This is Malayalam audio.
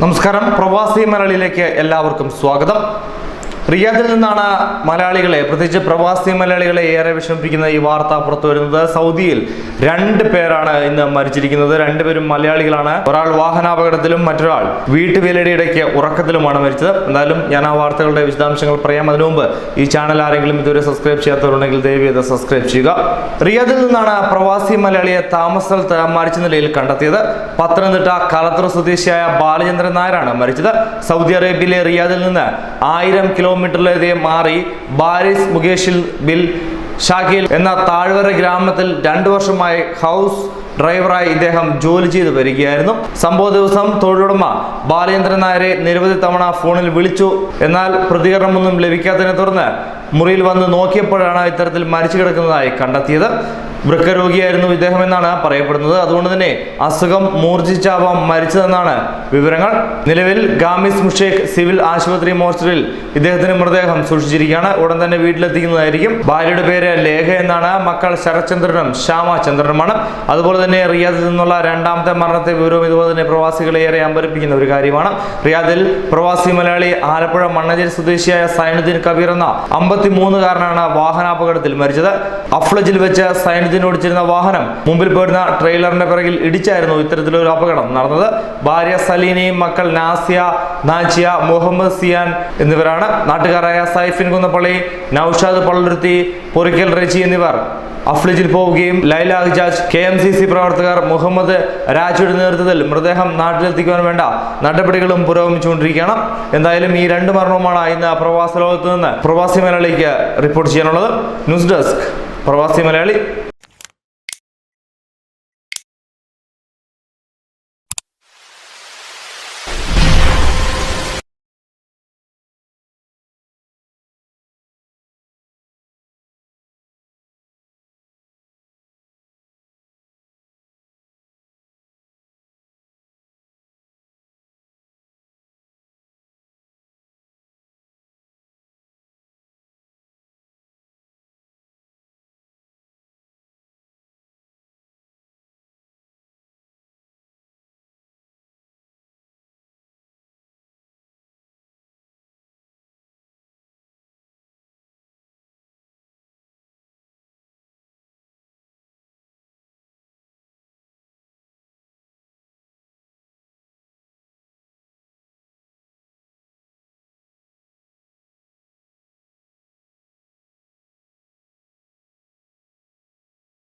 നമസ്കാരം. പ്രവാസി മലയാളിയിലേക്ക് എല്ലാവർക്കും സ്വാഗതം. റിയാദിൽ നിന്നാണ് മലയാളികളെ പ്രത്യേകിച്ച് പ്രവാസി മലയാളികളെ ഏറെ വിഷമിപ്പിക്കുന്ന ഈ വാർത്ത പുറത്തു വരുന്നത്. സൗദിയിൽ രണ്ട് പേരാണ് ഇന്ന് മരിച്ചിരിക്കുന്നത്. രണ്ടുപേരും മലയാളികളാണ്. ഒരാൾ വാഹനാപകടത്തിലും മറ്റൊരാൾ വീട്ടുവേലയുടെ ഇടയ്ക്ക് ഉറക്കത്തിലുമാണ് മരിച്ചത്. എന്തായാലും ഞാൻ ആ വാർത്തകളുടെ വിശദാംശങ്ങൾ പറയാം. അതിനു മുമ്പ് ഈ ചാനൽ ആരെങ്കിലും ഇതുവരെ സബ്സ്ക്രൈബ് ചെയ്യാത്തവരുണ്ടെങ്കിൽ ദയവ് ചെയ്ത് സബ്സ്ക്രൈബ് ചെയ്യുക. റിയാദിൽ നിന്നാണ് പ്രവാസി മലയാളിയെ താമസ സ്ഥലത്ത് മരിച്ച നിലയിൽ കണ്ടെത്തിയത്. പത്തനംതിട്ട കളത്തൂർ സ്വദേശിയായ ബാലചന്ദ്രൻ നായരാണ് മരിച്ചത്. സൗദി അറേബ്യയിലെ റിയാദിൽ നിന്ന് ആയിരം കിലോമീറ്ററിലധികം മാറി ബാരിസ് മുകേഷിൽ ബിൽ ഷാഖിൽ എന്ന താഴ്വര ഗ്രാമത്തിൽ രണ്ടു വർഷമായി ഹൗസ് ഡ്രൈവറായി ഇദ്ദേഹം ജോലി ചെയ്തു വരികയായിരുന്നു. സംഭവ ദിവസം തൊഴിലുടമ ബാലേന്ദ്രൻ നായരെ നിരവധി തവണ ഫോണിൽ വിളിച്ചു. എന്നാൽ പ്രതികരണമൊന്നും ലഭിക്കാത്തതിനെ തുടർന്ന് മുറിയിൽ വന്ന് നോക്കിയപ്പോഴാണ് ഇത്തരത്തിൽ മരിച്ചു കിടക്കുന്നതായി കണ്ടെത്തിയത്. വൃക്ക രോഗിയായിരുന്നു ഇദ്ദേഹം എന്നാണ് പറയപ്പെടുന്നത്. അതുകൊണ്ട് തന്നെ അസുഖം മൂർജിച്ചാവാം മരിച്ചതെന്നാണ് വിവരങ്ങൾ. നിലവിൽ ഗാമിസ് മുഷേഖ് സിവിൽ ആശുപത്രി മോർച്ചറിൽ ഇദ്ദേഹത്തിന്റെ മൃതദേഹം സൂക്ഷിച്ചിരിക്കുകയാണ്. ഉടൻ തന്നെ വീട്ടിലെത്തിക്കുന്നതായിരിക്കും. ഭാര്യയുടെ പേര് ലേഖ എന്നാണ്. മക്കൾ ശരത്ചന്ദ്രനും ശ്യാമചന്ദ്രനുമാണ് അതുപോലെ തന്നെ റിയാദിൽ നിന്നുള്ള രണ്ടാമത്തെ മരണത്തെ വിവരവും ഇതുപോലെ തന്നെ പ്രവാസികളെ ഏറെ അമ്പരിപ്പിക്കുന്ന ഒരു കാര്യമാണ്. റിയാദിൽ പ്രവാസി മലയാളി ആലപ്പുഴ മണ്ണഞ്ചേരി സ്വദേശിയായ സൈനുദ്ദീൻ കബീർ എന്ന അമ്പത്തിമൂന്നുകാരനാണ് വാഹനാപകടത്തിൽ മരിച്ചത്. അഫ്ലജിൽ വെച്ച് സൈനുദ്ദീൻ ഓടിച്ചിരുന്ന വാഹനം മുമ്പിൽ പോരുന്ന ട്രെയിലറിന്റെ പിറകിൽ ഇടിച്ചായിരുന്നു ഇത്തരത്തിലൊരു അപകടം നടന്നത്. ഭാര്യ സലീനയും മക്കൾ നാസിയ നാച്ചിയ മുഹമ്മദ് സിയാൻ എന്നിവരാണ്. നാട്ടുകാരായ സൈഫിൻ കുന്നപ്പള്ളി നൌഷാദ് പള്ളുരുത്തി പൊറിക്കൽ റെച്ചി എന്നിവർ അഫ്ലിജിൽ പോവുകയും ലൈല അഹിജാജ് കെ എം സി സി പ്രവർത്തകർ മുഹമ്മദ് രാജയുടെ നേതൃത്വത്തിൽ മൃതദേഹം നാട്ടിലെത്തിക്കുവാൻ വേണ്ട നടപടികളും പുരോഗമിച്ചുകൊണ്ടിരിക്കുകയാണ്. എന്തായാലും ഈ രണ്ട് മരണവുമാണ് ഇന്ന് പ്രവാസ ലോകത്ത് നിന്ന് പ്രവാസി മലയാളിക്ക് റിപ്പോർട്ട് ചെയ്യാനുള്ളത്. ന്യൂസ് ഡെസ്ക് പ്രവാസി മലയാളി.